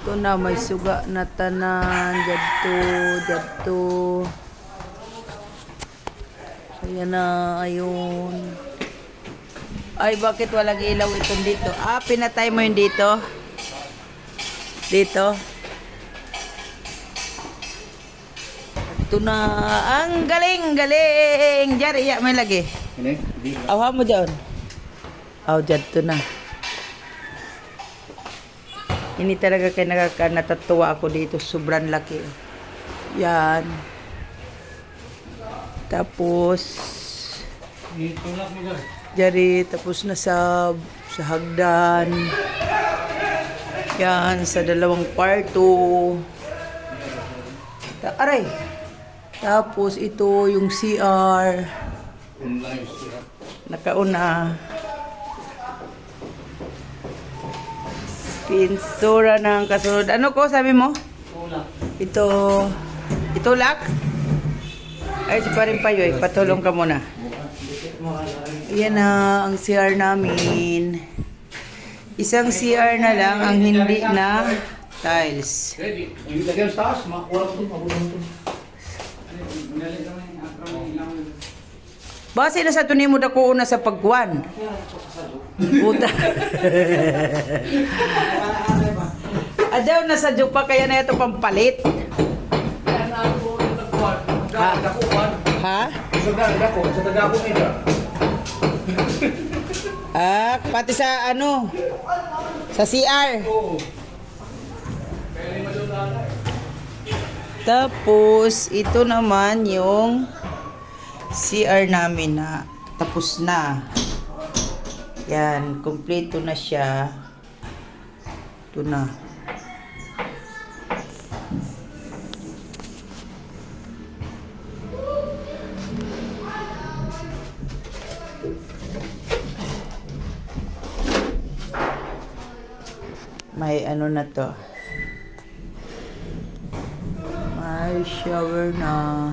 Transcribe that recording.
Ito na, may suga na tanan. Dito, dito. Ayan na, ayun. Ay, bakit walang ilaw itong dito? Ah, pinatay mo yun dito? Dito? Ito na. Ang galing, galing. Diyan, iya, may lagi. Ini, mo dyan. Aw, dyan to na. Ini talaga kay nakaka natatuwa ako dito. Sobrang laki. Yan. Tapos. Jari, tapos na sa, sa hagdan. Yan, sa dalawang kwarto. Ta aray! Tapos ito yung CR. Nakauna. Pinsura ng kasunod. Ano ko sabi mo? Tulak. Ito, lock? Ay, si parin pa yun. Patulong ka muna. Yan na ang CR namin. Isang CR na lang ang hindi na tiles. Lagyan sa taas, makuha ko mabulang ito. Base na sa tunin mo na ko una sa pagkuan. Puta. Adaw na sa jupa kaya na ito pampalit. Ha? Ha? Sa dako, sa dako nila. Ah, pati sa ano? Sa CR. Tapos, ito naman yung CR namin na tapos na. Yan, kompleto na siya. Ito na. May ano na to. May shower na.